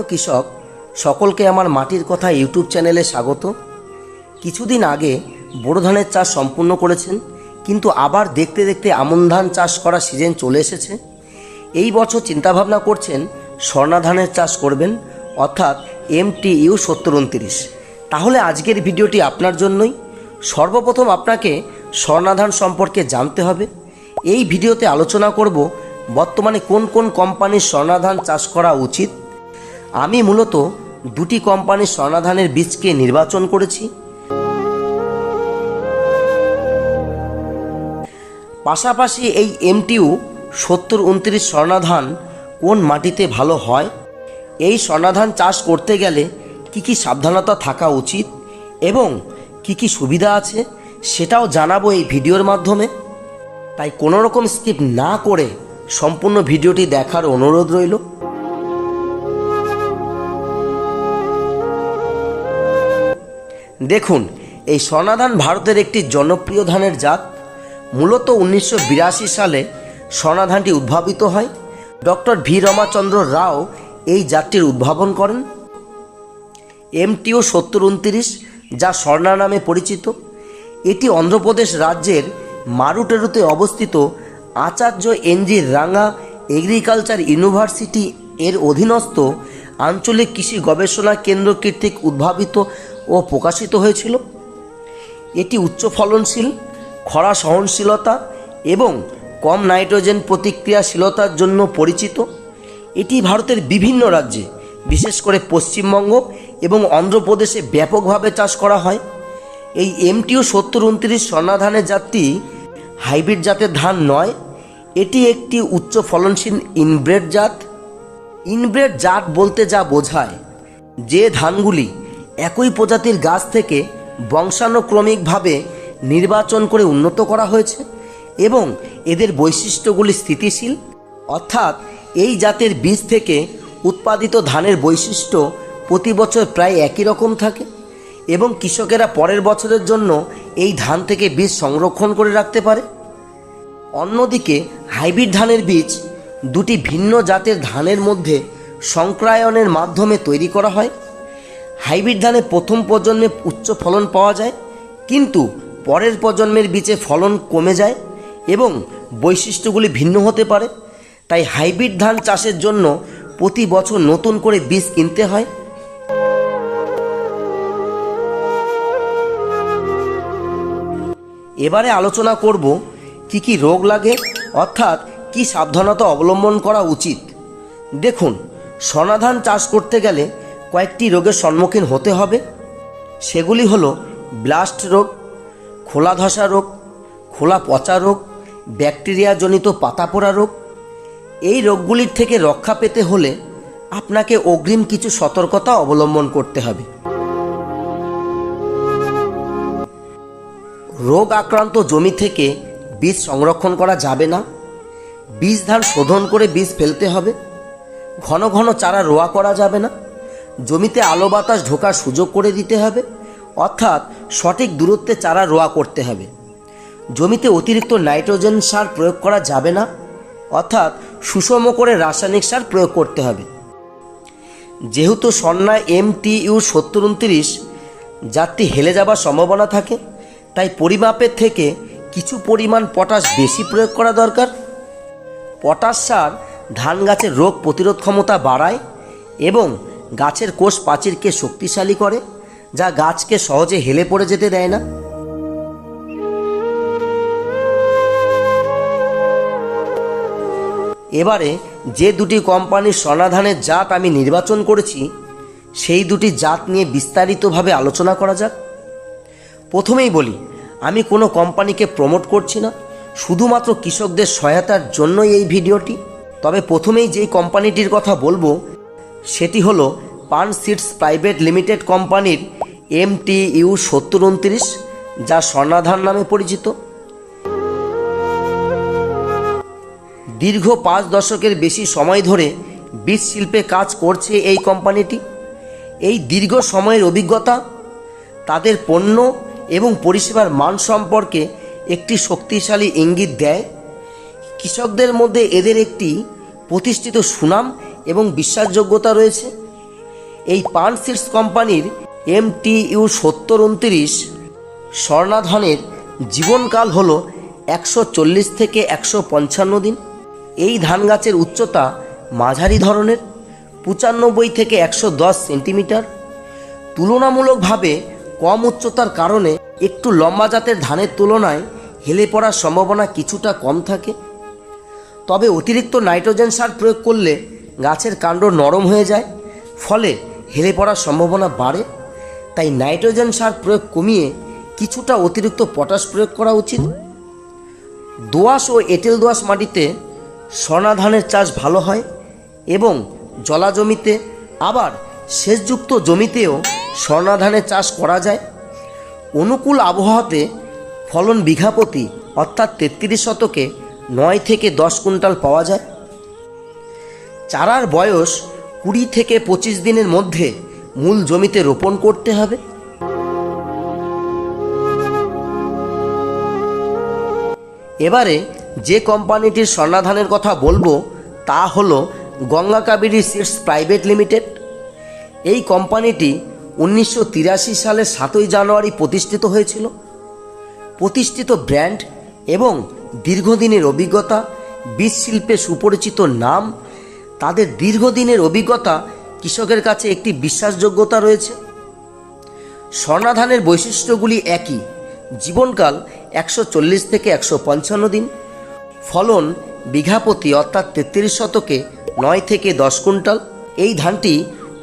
প্রিয় কৃষক, সকলকে আমার মাটির কথা ইউটিউব চ্যানেলে স্বাগত। কিছুদিন আগে বোরো ধানের চাষ সম্পূর্ণ করেছেন, কিন্তু আবার দেখতে দেখতে আমন ধান চাষ করা সিজন চলে এসেছে। এই বছর চিন্তাভাবনা করছেন, স্বর্ণা ধানের চাষ করবেন, অর্থাৎ এম টি ইউ সত্তর উনত্রিশ। তাহলে আজকের ভিডিওটি আপনার জন্যই। সর্বপ্রথম আপনাকে স্বর্ণা ধান সম্পর্কে জানতে হবে। এই ভিডিওতে আলোচনা করব, বর্তমানে কোন কোন কোম্পানির স্বর্ণা ধান চাষ করা উচিত আমি মূলত দুটি কোম্পানির স্বর্ণাধানের বীজকে নির্বাচন করেছি। পাশাপাশি এই এমটিউ সত্তর উনত্রিশ স্বর্ণাধান কোন মাটিতে ভালো হয়? এই স্বর্ণাধান চাষ করতে গেলে কি কি সাবধানতা থাকা উচিত এবং কি কি সুবিধা আছে সেটাও জানাব এই ভিডিওর মাধ্যমে। তাই কোনো রকম স্কিপ না করে সম্পূর্ণ ভিডিওটি দেখার অনুরোধ রইল। দেখুন, এই স্বর্ণাধান ভারতের একটি জনপ্রিয় ধানের জাত। মূলত উনিশশো বিরাশি সালে স্বর্ণাধানটি উদ্ভাবিত হয়। ডক্টর ভি রমাচন্দ্র রাও এই জাতটির উদ্ভাবন করেন। এমটিও সত্তর উনত্রিশ, যা স্বর্ণা নামে পরিচিত। এটি অন্ধ্রপ্রদেশ রাজ্যের মারুটেরুতে অবস্থিত Acharya NG Ranga agriculture university এর অধীনস্থ আঞ্চলিক কৃষি গবেষণা কেন্দ্র কর্তৃক উদ্ভাবিত ও প্রকাশিত হয়েছিল। এটি উচ্চ ফলনশীল, খরা সহনশীলতা এবং কম নাইট্রোজেন প্রতিক্রিয়াশীলতার জন্য পরিচিত। এটি ভারতের বিভিন্ন রাজ্যে, বিশেষ করে পশ্চিমবঙ্গ এবং অন্ধ্রপ্রদেশে ব্যাপকভাবে চাষ করা হয়। এই এমটিও সত্তর উনত্রিশ স্বর্ণা ধানের জাতটি হাইব্রিড জাতের ধান নয়। এটি একটি উচ্চ ফলনশীল ইনব্রেড জাত। ইনব্রেড জাত বলতে যা বোঝায়, যে ধানগুলি একই প্রজাতির গাছ থেকে বংশানুক্রমিকভাবে নির্বাচন করে উন্নত করা হয়েছে এবং এদের বৈশিষ্ট্যগুলি স্থিতিশীল, অর্থাৎ এই জাতের বীজ থেকে উৎপাদিত ধানের বৈশিষ্ট্য প্রতি বছর প্রায় একই রকম থাকে এবং কৃষকেরা পরের বছরের জন্য এই ধান থেকে বীজ সংরক্ষণ করে রাখতে পারে। অন্যদিকে হাইব্রিড ধানের বীজ দুটি ভিন্ন জাতের ধানের মধ্যে সংক্রায়নের মাধ্যমে তৈরি করা হয়। হাইব্রিড ধানে প্রথম প্রজন্মে উচ্চ ফলন পাওয়া যায়, কিন্তু পরের প্রজন্মের বীজে ফলন কমে যায় এবং বৈশিষ্ট্যগুলি ভিন্ন হতে পারে। তাই হাইব্রিড ধান চাষের জন্য প্রতি বছর নতুন করে বীজ কিনতে হয়। এবারে আলোচনা করব কি কি রোগ লাগে, অর্থাৎ কি সাবধানতা অবলম্বন করা উচিত? দেখুন, সনাধান চাষ করতে গেলে কয়েকটি রোগের সম্মুখীন হতে হবে। সেগুলি হলো ব্লাস্ট রোগ, খোলা ধসা রোগ, খোলা পচা রোগ, ব্যাকটেরিয়াজনিত পাতা পোড়া রোগ। এই রোগগুলির থেকে রক্ষা পেতে হলে আপনাকে অগ্রিম কিছু সতর্কতা অবলম্বন করতে হবে। রোগ আক্রান্ত জমি থেকে বীজ সংরক্ষণ করা যাবে না। বীজ ধান শোধন করে বীজ ফেলতে হবে। ঘন ঘন চারা রোয়া করা যাবে না। জমিতে আলো বাতাস ঢোকার সুযোগ করে দিতে হবে। অর্থাৎ সঠিক দূরত্বে চারা রোয়া করতে হবে। জমিতে অতিরিক্ত নাইট্রোজেন সার প্রয়োগ করা যাবে না। অর্থাৎ সুষম করে রাসায়নিক সার প্রয়োগ করতে হবে। যেহেতু সন্না এম টি ইউ সত্তর উনত্রিশ যাত্রী হেলে যাবার সম্ভাবনা থাকে, তাই পরিমাপের থেকে কিছু পরিমাণ পটাশ বেশি প্রয়োগ করা দরকার। পটাশ সার ধান গাছের রোগ প্রতিরোধ ক্ষমতা বাড়ায় এবং গাছের কোষ প্রাচীরকে শক্তিশালী করে, যা গাছকে সহজে হেলে পড়ে যেতে দেয় না। এবারে যে দুটি কোম্পানির সনাধানের জাত আমি নির্বাচন করেছি, সেই দুটি জাত নিয়ে বিস্তারিতভাবে আলোচনা করা যাক। প্রথমেই বলি, আমি কোনো কোম্পানিকে প্রমোট করছি না। শুধুমাত্র কৃষকদের সহায়তার জন্যই এই ভিডিওটি। তবে প্রথমেই যেই কোম্পানিটির কথা বলব, সেটি হলো পান সিডস প্রাইভেট লিমিটেড কোম্পানির এম টি ইউ সত্তর উনত্রিশ, যা স্বর্ণাধান নামে পরিচিত। দীর্ঘ পাঁচ দশকের বেশি সময় ধরে বীজ শিল্পে কাজ করছে এই কোম্পানিটি। এই দীর্ঘ সময়ের অভিজ্ঞতা, তাদের পণ্য এবং পরিষেবার মান সম্পর্কে একটি শক্তিশালী ইঙ্গিত দেয়, কৃষকদের মধ্যে এদের একটি প্রতিষ্ঠিত সুনাম এবং বিশ্বাসযোগ্যতা রয়েছে। এই পান সিডস কোম্পানির ইউ সত্তর উনত্রিশ স্বর্ণা ধানের জীবনকাল হল একশো চল্লিশ থেকে একশো পঞ্চান্ন দিন। এই ধান গাছের উচ্চতা মাঝারি ধরনের, পঁচানব্বই থেকে একশো দশ সেন্টিমিটার। তুলনামূলকভাবে কম উচ্চতার কারণে একটু লম্বা জাতের ধানের তুলনায় হেলে পড়ার সম্ভাবনা কিছুটা কম থাকে। তবে অতিরিক্ত নাইট্রোজেন সার প্রয়োগ করলে গাছের কাণ্ড নরম হয়ে যায়, ফলে হেলে পড়ার সম্ভাবনা বাড়ে। তাই নাইট্রোজেন সার প্রয়োগ কমিয়ে কিছুটা অতিরিক্ত পটাশ প্রয়োগ করা উচিত। দোআঁশ ও এঁটেল দোআঁশ মাটিতে সোনা ধানের চাষ ভালো হয় এবং জলা জমিতে, আবার সেচযুক্ত জমিতেও স্বর্ণা ধানের চাষ করা যায়। অনুকূল আবহাওয়াতে ফলন বিঘাপতি অর্থাৎ তেত্রিশ শতকে নয় থেকে দশ কুইন্টাল পাওয়া যায়। চারার বয়স কুড়ি থেকে পঁচিশ দিনের মধ্যে মূল জমিতে রোপণ করতে হবে। এবারে যে কোম্পানিটির স্বর্ণা ধানের কথা বলব, তা হলো Ganga Kaveri seeds private limited. এই কোম্পানিটি উনিশশো তিরাশি সালের সাতই জানুয়ারি প্রতিষ্ঠিত হয়েছিল। প্রতিষ্ঠিত ব্র্যান্ড এবং দীর্ঘদিনের অভিজ্ঞতা বীজ শিল্পে সুপরিচিত নাম, তাদের দীর্ঘদিনের অভিজ্ঞতা কৃষকের কাছে একটি বিশ্বাসযোগ্যতা রয়েছে। স্বর্ণা ধানের বৈশিষ্ট্যগুলি একই। জীবনকাল একশো চল্লিশ থেকে একশো পঞ্চান্ন দিন। ফলন বিঘা প্রতি অর্থাৎ তেত্রিশ শতকে নয় থেকে দশ কুইন্টাল। এই ধানটি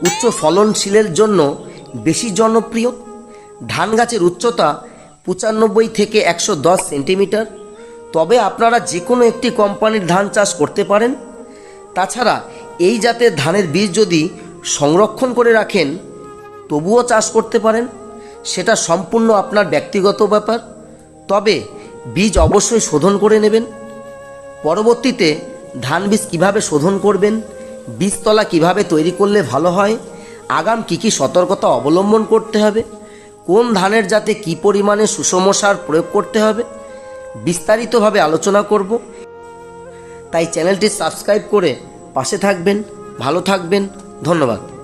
উচ্চ ফলনশীলের জন্য বেশি জনপ্রিয়। ধান গাছের উচ্চতা পঁচানব্বই থেকে একশো দশ সেন্টিমিটার। তবে আপনারা যে কোনো একটি কোম্পানির ধান চাষ করতে পারেন। তাছাড়া এই জাতের ধানের বীজ যদি সংরক্ষণ করে রাখেন, তবুও চাষ করতে পারেন। সেটা সম্পূর্ণ আপনার ব্যক্তিগত ব্যাপার। তবে বীজ অবশ্যই শোধন করে নেবেন। পরবর্তীতে ধান বীজ কীভাবে শোধন করবেন, বীজতলা কীভাবে তৈরি করলে ভালো হয়, আগাম কী কী সতর্কতা অবলম্বন করতে হবে কোন ধানের যাতে কি পরিমাণে সুষম সার প্রয়োগ করতে হবে? বিস্তারিতভাবে আলোচনা করব। তাই চ্যানেলটি সাবস্ক্রাইব করে পাশে থাকবেন, ভালো থাকবেন। ধন্যবাদ।